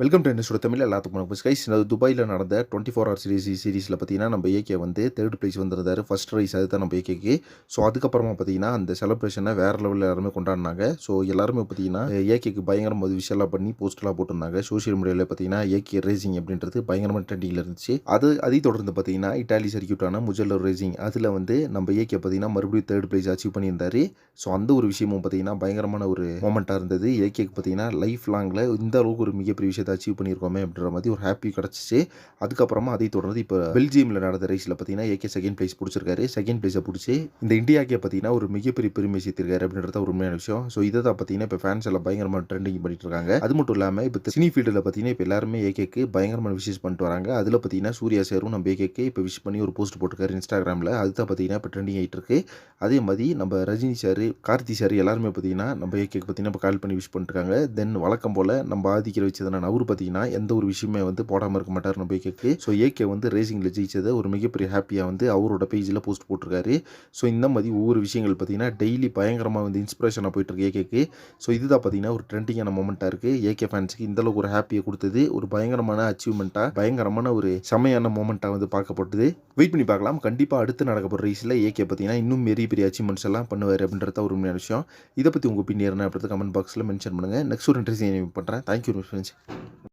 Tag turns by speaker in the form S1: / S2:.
S1: Welcome to என்னோட தமிழ் எல்லாத்துக்கும் வணக்கம். கைஸ் துபாயில் நடந்த டுவெண்ட்டி ஃபோர் ஹவர் சீரிஸ் சீரிஸில் பார்த்தீங்கன்னா நம்ம ஏகே வந்து தேர்ட் ப்ளேஸ் வந்திருந்தாரு. ஃபர்ஸ்ட் ரைஸ் அதுதான் நம்ம ஏகேக்கு ஸோ அதுக்கப்புறமா பார்த்தீங்கன்னா அந்த செலிப்ரேஷனை வேறு லெவலில் எல்லாருமே கொண்டாடினாங்க. ஸோ எல்லாருமே பார்த்தீங்கன்னா ஏகேக்கு பயங்கரமாக ஒரு விஷயம்லாம் பண்ணி போஸ்ட்லாம் போட்டிருந்தாங்க. சோஷியல் மீடியாவில் பார்த்தீங்கன்னா ஏகே ரேசிங் அப்படின்றது பயங்கரமாக ட்ரெண்டிங்கில் இருந்துச்சு. அது அதை தொடர்ந்து பார்த்தீங்கன்னா இட்டாலி சர்க்கியூட்டான முஜல்லர் ரேசிங் அதில் வந்து நம்ம ஏகே பார்த்தீங்கன்னா மறுபடியும் தேர்ட் ப்ளேஸ் அச்சீவ் பண்ணியிருந்தாரு. ஸோ அந்த ஒரு விஷயமும் பார்த்தீங்கன்னா பயங்கரமான ஒரு மூமெண்ட்டாக இருந்தது. ஏகேக்கு பார்த்தீங்கன்னா லைஃப் லாங்கில் இந்த அளவுக்கு ஒரு மிகப்பெரிய விஷயத்தை அச்சீவ் பண்ணியிருக்கோமே அப்படின்ற மாதிரி ஒரு ஹாப்பி கிடச்சிச்சு. அதுக்கப்புறமா அதை தொடர்ந்து இப்போ பெல்ஜியமில் நடந்த ரேஸில் பார்த்தீங்கன்னா ஏகே செகண்ட் பிளேஸ் பிடிச்சிருக்காரு. செகண்ட் பிளேஸை பிடிச்சி இந்த இந்தியாக்கே பார்த்தீங்கன்னா ஒரு மிகப்பெரிய பெருமை சேர்த்திருக்காரு அப்படின்றத ஒரு உண்மையான விஷயம். ஸோ இதை தான் பார்த்தீங்கன்னா இப்போ ஃபேன்ஸ் எல்லாம் பயங்கரமாக ட்ரெண்டிங் பண்ணிட்டு இருக்காங்க. அது மட்டும் இல்லாமல் இப்போ சினி ஃபீல்டில் பார்த்தீங்கன்னா இப்போ எல்லாருமே ஏகேக்கு பயங்கரமான விஷஸ் பண்ணிட்டு வராங்க. அதில் பார்த்தீங்கன்னா சூர்யா சேரும் நம்ம ஏகேக்கு இப்போ விஷ் பண்ணி ஒரு போஸ்ட் போட்டிருக்காரு இன்ஸ்டாகிராமில் அதுதான் பார்த்தீங்கன்னா இப்போ ட்ரெண்டிங் ஆகிட்டு இருக்கு. அதே மாதிரி நம்ம ரஜினி சார் கார்த்தி சார் எல்லாருமே பார்த்தீங்கன்னா நம்ம ஏகேக்கு பார்த்தீங்கன்னா இப்போ கால் பண்ணி விஷ் பண்ணிருக்காங்க தென் வழக்கம் போல் நம்ம ஆதிக்கிற வச்சதுனா அவர் பார்த்தீங்கன்னா எந்த ஒரு விஷயமே வந்து போடாமல் இருக்க மாட்டார் நம்ம ஏகேக்கு ஸோ ஏகே வந்து ரேசிங்கில் ஜெயிச்சதை ஒரு மிகப்பெரிய ஹாப்பியாக வந்து அவரோட பேஜில் போஸ்ட் போட்டிருக்காரு. ஸோ இந்த மாதிரி ஒவ்வொரு விஷயங்கள் பார்த்தீங்கன்னா டெய்லி பயங்கரமாக வந்து இன்ஸ்பிரேஷனாக போயிட்டு இருக்கு ஏகேக்கு ஸோ இதுதான் பார்த்தீங்கன்னா ஒரு ட்ரெண்டிங்கான மூமெண்ட்டாக இருக்குது ஏகே ஃபேன்ஸுக்கு இந்தளவுக்கு ஒரு ஹாப்பியை கொடுத்தது. ஒரு பயங்கரமான அச்சீவ்மெண்ட்டாக பயங்கரமான ஒரு செமையான மூமெண்ட்டாக வந்து பார்க்கப்பட்டது. வெயிட் பண்ணி பார்க்கலாம். கண்டிப்பாக அடுத்து நடக்க போகிற ரேஸில் ஏகே பார்த்தீங்கன்னா இன்னும் பெரிய பெரிய அச்சீவ்மெண்ட்ஸ் எல்லாம் பண்ணுவார் அப்படின்றத ஒரு உண்மையான விஷயம். இதை பற்றி உங்கள் ஒப்பீனியன் என்ன அப்படின்றத கமெண்ட் பாக்ஸில் மென்ஷன் பண்ணுங்கள் நெக்ஸ்ட் ஒரு இன்ட்ரெஸ்ட் பண்ணுறேன் தேங்க்யூ ஃப்ரெண்ட்ஸ்